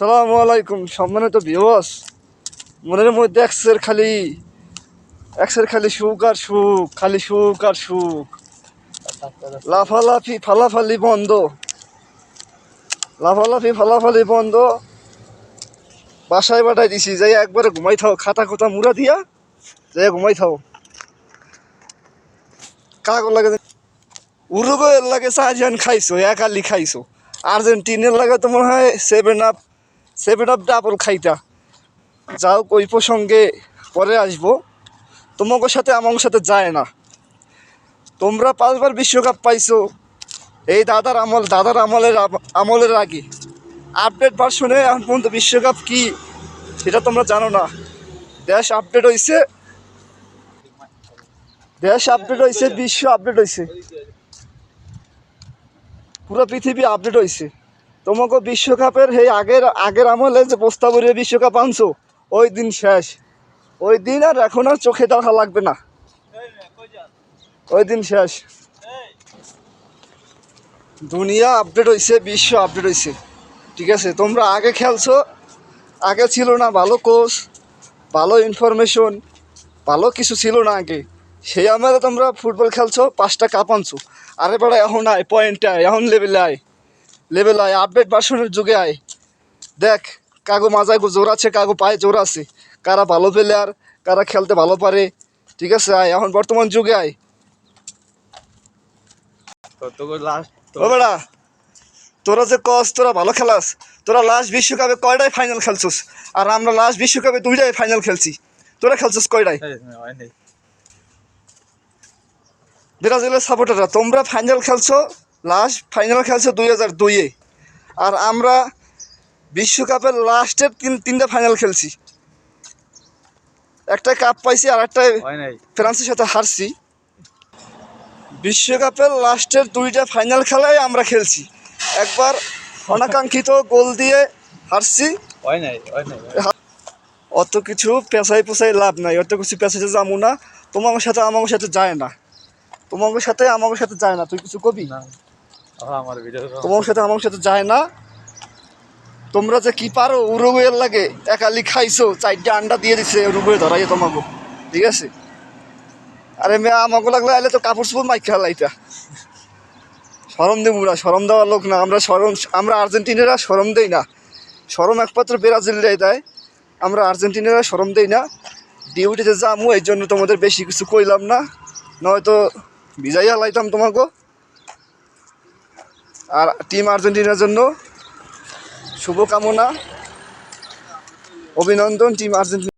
আসসালামু আলাইকুম, সম্মানিত বিহস মনের মধ্যে একসের খালি একসের খালি সুখ আর সুখ, খালি সুখ আর সুখ। লাফালাফি, ফালাফালি বন্ধ। লাফালাফি, ফালাফালি বন্ধ। বাসায় বাটাই দিছি, যাই একবারে ঘুমাই থাও, খাতা খোতা মুড়া দিয়া, যাই ঘুমাই থাও। কাগজ লাগে উরুগুয়ের লাগে চারজন খাইছো, একালি খাইছো। আর্জেন্টিনের লাগে তো মনে হয় seven up seven up double খাইতা। যাও, ওই প্রসঙ্গে পরে আসব। তোমাকে সাথে আমার সাথে যায় না। তোমরা পাঁচবার বিশ্বকাপ পাইছো। এই দাদার আমল, দাদার আমলের আমলের আগে। আপডেট ভার্সনে এখন পর্যন্ত বিশ্বকাপ কি, সেটা তোমরা জানো না। দেশ আপডেট হয়েছে দেশ আপডেট হয়েছে বিশ্ব আপডেট হয়েছে পুরো পৃথিবী আপডেট হয়েছে তোমাকে বিশ্বকাপের সেই আগের আগের আমলে যে প্রস্তাবনীয় বিশ্বকাপ আনছো, ওই দিন শেষ। ওই দিন আর এখন আর চোখে দেখা লাগবে না। ওই দিন শেষ। দুনিয়া আপডেট হয়েছে বিশ্ব আপডেট হয়েছে ঠিক আছে, তোমরা আগে খেলছো, আগে ছিল না ভালো কোচ ভালো ইনফরমেশন ভালো কিছু ছিল না আগে। সেই আমারে তোমরা ফুটবল খেলছো, পাঁচটা কাপ আনছো। আরে বেড়া, এখন আয় পয়েন্টে আয়, এখন লেভেলে আয়। লেভেল আয় আপডেট ভার্সনের যুগে আয়। দেখ কাগো মাজায় জোর আছে কাগো পায়ে জোর আছে। কারা ভালো প্লেয়ার কারা খেলতে ভালো পারে ঠিক আছে? আয় এখন বর্তমান যুগে আয়। ও বেড়া তোরা যে কস তোরা ভালো খেলাস। তোরা লাস্ট বিশ্বকাপে কয়টাই ফাইনাল খেলছিস? আর আমরা লাস্ট বিশ্বকাপে দুইটাই ফাইনাল খেলছি। তোরা খেলছিস কয়টাই ব্রাজিলের সাপোর্টাররা তোমরা ফাইনাল খেলছো? লাস্ট ফাইনাল খেলছে দুই হাজার দুইয়ে। আর আমরা বিশ্বকাপের লাস্টের তিন তিনটা ফাইনাল খেলছি। একটা কাপ পাইছি আর একটা ফ্রান্সের সাথে হারছি। বিশ্বকাপের লাস্টের দুইটা ফাইনাল খেলায় আমরা খেলছি। একবার অনাকাঙ্ক্ষিত গোল দিয়ে হারছি। অত কিছু পেশাই পেশাই লাভ নাই অত কিছু পেশাতে যাব না। তোমার সাথে আমার সাথে যায় না। তোমার সাথে আমার সাথে যায় না তুই কিছু কবি? না। তোমার সাথে আমার সাথে যায় না। তোমরা যে কি পারো, উরুগুয়ের লাগে একালি খাইছো চারটা আন্ডা দিয়ে দিছে, উরুগুয়ে ধরাই তোমাকে। ঠিক আছে? আরে মেয়ে, আমাকে লাগলে আইলে তো কাপড় চোপড় মাইক খেলা এটা সরম দেবো না সরম দেওয়ার লোক না। আমরা সরম আমরা আর্জেন্টিনারা সরম দেই না। সরম একমাত্র ব্রাজিল দেয়। আমরা আর্জেন্টিনারা সরম দেই না। ডিউটিতে যামু এই জন্য তোমাদের বেশি কিছু কইলাম না। নয়তো ভিজাইয়া লাইতাম তোমাকে। আর টিম আর্জেন্টিনার জন্য শুভকামনা। অভিনন্দন টিম আর্জেন্টিনা।